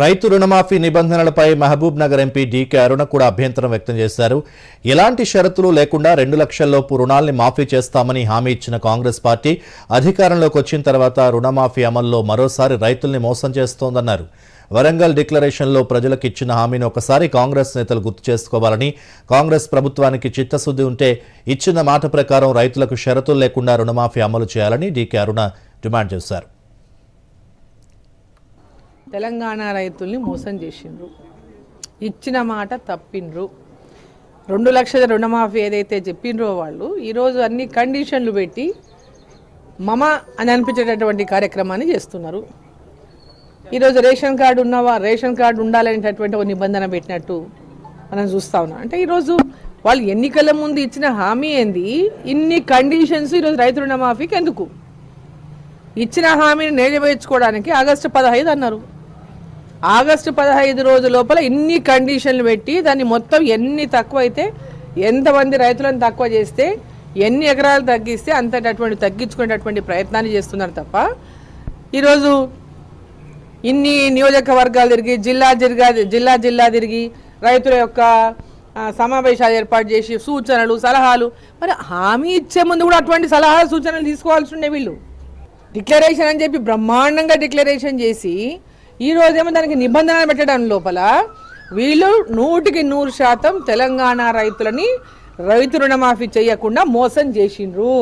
రైతు రుణమాఫీ నిబంధనలపై మహబూబ్ నగర్ ఎంపీ డీకే అరుణ కూడా అభ్యంతరం వ్యక్తం చేశారు. ఎలాంటి షరతులు లేకుండా రెండు లక్షల్లోపు రుణాల్ని మాఫీ చేస్తామని హామీ ఇచ్చిన కాంగ్రెస్ పార్టీ అధికారంలోకి వచ్చిన తర్వాత రుణమాఫీ అమల్లో మరోసారి రైతుల్ని మోసం చేస్తోందన్నారు. వరంగల్ డిక్లరేషన్లో ప్రజలకు ఇచ్చిన హామీని ఒకసారి కాంగ్రెస్ నేతలు గుర్తు చేసుకోవాలని కాంగ్రెస్ ప్రభుత్వానికి చిత్తశుద్ధి ఉంటే ఇచ్చిన మాట ప్రకారం రైతులకు షరతులు లేకుండా రుణమాఫీ అమలు చేయాలని డీకే అరుణ డిమాండ్ చేశారు. తెలంగాణ రైతుల్ని మోసం చేసిండ్రు. ఇచ్చిన మాట తప్పిండ్రు. రెండు లక్షల రుణమాఫీ ఏదైతే చెప్పిండ్రో వాళ్ళు ఈరోజు అన్ని కండిషన్లు పెట్టి మమ అని అనిపించేటటువంటి కార్యక్రమాన్ని చేస్తున్నారు. ఈరోజు రేషన్ కార్డు ఉన్నవా రేషన్ కార్డు ఉండాలనేటటువంటి ఒక నిబంధన పెట్టినట్టు మనం చూస్తా ఉన్నాం. అంటే ఈరోజు వాళ్ళు ఎన్నికల ముందు ఇచ్చిన హామీ ఏంది? ఇన్ని కండిషన్స్ ఈరోజు రైతు రుణమాఫీకి ఎందుకు? ఇచ్చిన హామీని నెరవేర్చుకోవడానికి ఆగస్టు పదహైదు అన్నారు. ఆగస్టు పదహైదు రోజు లోపల ఇన్ని కండిషన్లు పెట్టి దాన్ని మొత్తం ఎన్ని తక్కువ అయితే ఎంతమంది రైతులను తక్కువ చేస్తే ఎన్ని ఎకరాలు తగ్గిస్తే అంతటటువంటి తగ్గించుకునేటటువంటి ప్రయత్నాన్ని చేస్తున్నారు తప్ప ఈరోజు ఇన్ని నియోజకవర్గాలు తిరిగి జిల్లా జిల్లా జిల్లా జిల్లా తిరిగి రైతుల యొక్క సమావేశాలు ఏర్పాటు చేసి సూచనలు సలహాలు మరి హామీ ఇచ్చే ముందు కూడా అటువంటి సలహాలు సూచనలు తీసుకోవాల్సి ఉండే వీళ్ళు. డిక్లరేషన్ అని చెప్పి బ్రహ్మాండంగా డిక్లరేషన్ చేసి ఈ రోజేమో దానికి నిబంధనలు పెట్టడం లోపల వీళ్ళు నూటికి నూరు శాతం తెలంగాణ రైతులని రైతు రుణమాఫీ చేయకుండా మోసం చేసిండ్రు.